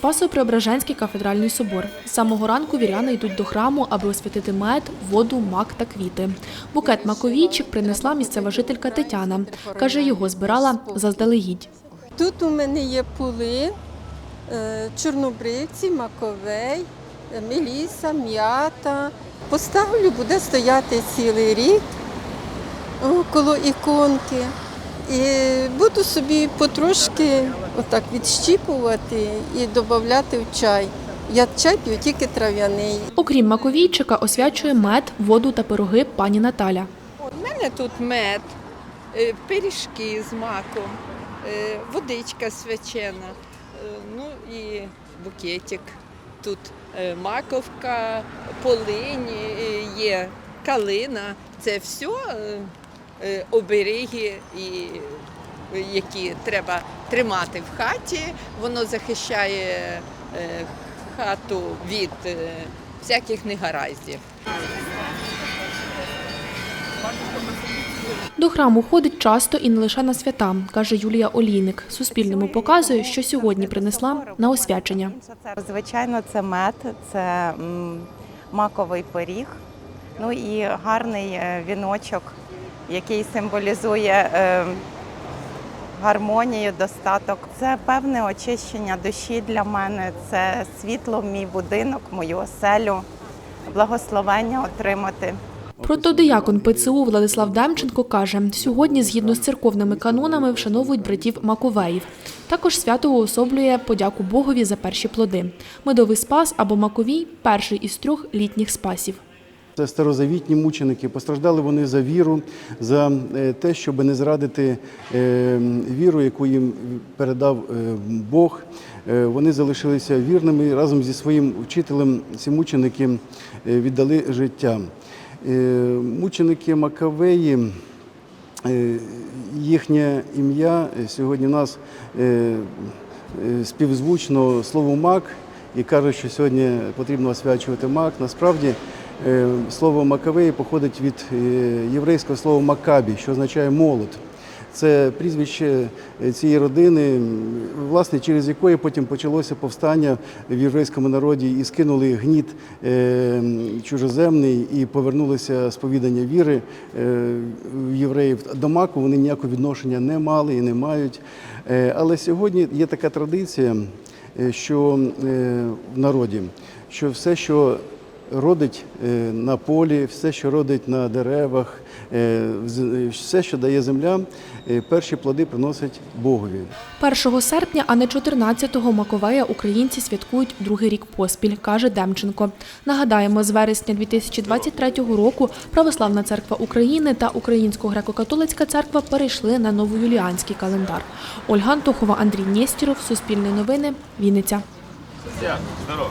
Спасо-Преображенський кафедральний собор. З самого ранку віряни йдуть до храму, аби освятити мед, воду, мак та квіти. Букет маковійчик принесла місцева жителька Тетяна. Каже, його збирала заздалегідь. Тут у мене є пули, е, чорнобривці, маковей, е, меліса, м'ята. Поставлю, буде стояти цілий рік коло іконки. І буду собі потрошки отак відщіпувати і додати в чай. Я чай п'ю тільки трав'яний. Окрім маковійчика, освячує мед, воду та пироги пані Наталя. У мене тут мед, е, пиріжки з маком, е, водичка свячена, е, ну і букетик. Тут маковка, полинь, е, є калина. Це все обереги, і, які треба тримати в хаті. Воно захищає е, хату від е, всяких негараздів. До храму ходить часто і не лише на свята, каже Юлія Олійник. Суспільному показує, що сьогодні принесла на освячення. Звичайно, це мед, це маковий пиріг, ну і гарний е, віночок, який символізує гармонію, достаток. Це певне очищення душі для мене, це світло мій будинок, мою оселю, благословення отримати. Протодиякон ПЦУ Владислав Демченко каже, сьогодні, згідно з церковними канонами, вшановують братів Маковеїв. Також свято уособлює подяку Богові за перші плоди. Медовий спас або маковій перший із трьох літніх спасів. Це старозавітні мученики. Постраждали вони за віру, за е, те, щоб не зрадити е, віру, яку їм передав е, Бог. Вони залишилися вірними разом зі своїм вчителем. Ці мученики віддали життя. Мученики Макавеї. Їхнє ім'я сьогодні у нас співзвучно слово мак і кажуть, що сьогодні потрібно освячувати мак. Насправді слово Макавеї походить від е, єврейського слова макабі, що означає молот. Це прізвище е, цієї родини, власне, через якої потім почалося повстання в єврейському народі і скинули гніт е, чужоземний і повернулися сповідання віри е, в євреїв. До маку вони ніякого відношення не мали і не мають. Е, Але сьогодні є така традиція, е, що е, в народі, що все, що родить е, на полі, все, що родить на деревах, е, все, що дає земля, е, перші плоди приносить Богові. 1 серпня, а не 14-го Маковея українці святкують другий рік поспіль, каже Демченко. Нагадаємо, з вересня 2023 року Православна церква України та Українсько-греко-католицька церква перейшли на новоюліанський календар. Ольга Антохова, Андрій Нєстіров, Суспільне новини, Вінниця. Все, здорово.